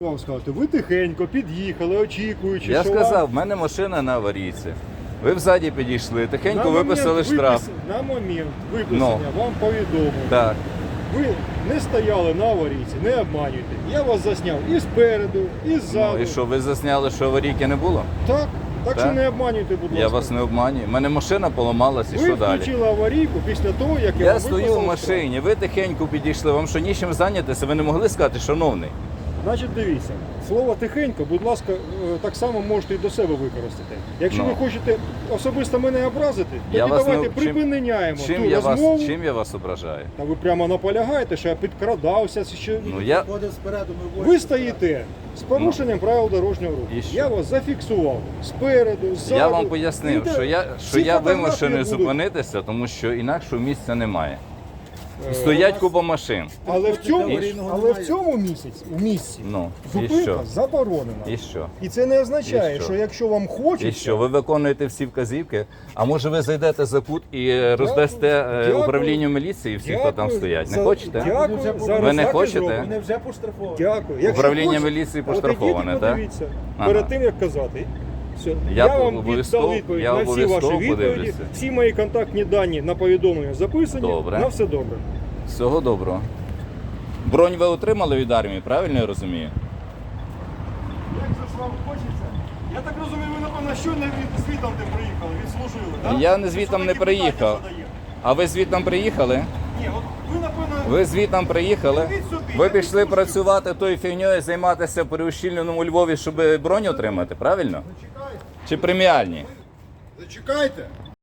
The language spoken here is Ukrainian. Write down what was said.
Вам сказати, ви тихенько під'їхали, очікуючи, Я що сказав, в мене машина на аварійці. Ви взаді підійшли, тихенько на виписали момент штраф. випис- На момент виписання Ну. вам повідомили. Так. Ви не стояли на аварійці, не обманюйте. Я вас засняв і спереду, і ззаду. Ну і що, ви засняли, що аварійки не було? Так, так, що Так? не обманюйте, будь ласка. Я вас не обманюю. У мене машина поламалась і Ви що далі? включили аварійку після того, як я, Я вам стою виписав в машині, ви тихенько підійшли, вам що нічим зайнятися, ви не могли сказати, шановний. Значить, дивіться, слово тихенько, будь ласка, е, так само можете і до себе використати. Якщо Ну. ви хочете особисто мене образити, тоді Я не- давайте чим- припиняємо Чим ту я, вас, чим я вас ображаю? Та ви прямо наполягаєте, що я підкрадався. Що... Ну я Ви стоїте з порушенням правил дорожнього руху. І що? Я вас зафіксував спереду, ззаду. Я вам пояснив, Іде- що я, що Ці я вимушений зупинитися, тому що інакшого місця немає. Е, Стоять купа машин. Але в цьому, Аварійного але в цьому місяці, у місці Ну, і зупинка що? заборонена. І що? І це не означає, що? що якщо вам хочеться, І що, ви виконуєте всі вказівки? А може ви зайдете за кут і е, роздасте е, Дякую. управлінню міліції всі, хто там Дякую стоять? Не за- хочете? Дякую, Ви зараз не так і хочете? Вони вже поштрафовані. Дякую. Якщо Управління хочете, міліції от ідіть і поштрафоване, так? подивіться. Ага. Перед тим як казати. Все. Я Я, вам віддав відповідь я на всі ваші відповіді. подивлюся. Всі мої контактні дані на повідомлення записані. Добре. На все добре. Всього доброго. Бронь ви отримали від армії, правильно я розумію? Як же ж вам хочеться? Я так розумію, ви напевно щойно від звітом де приїхали, відслужили, так? Я не звітом не приїхав. А ви звідти приїхали? Ні, от ви. Ви звітом приїхали? Ви пішли працювати тою фігньою, займатися при ущільненому Львові, щоб бронь отримати, правильно? Чи преміальні? Зачекайте.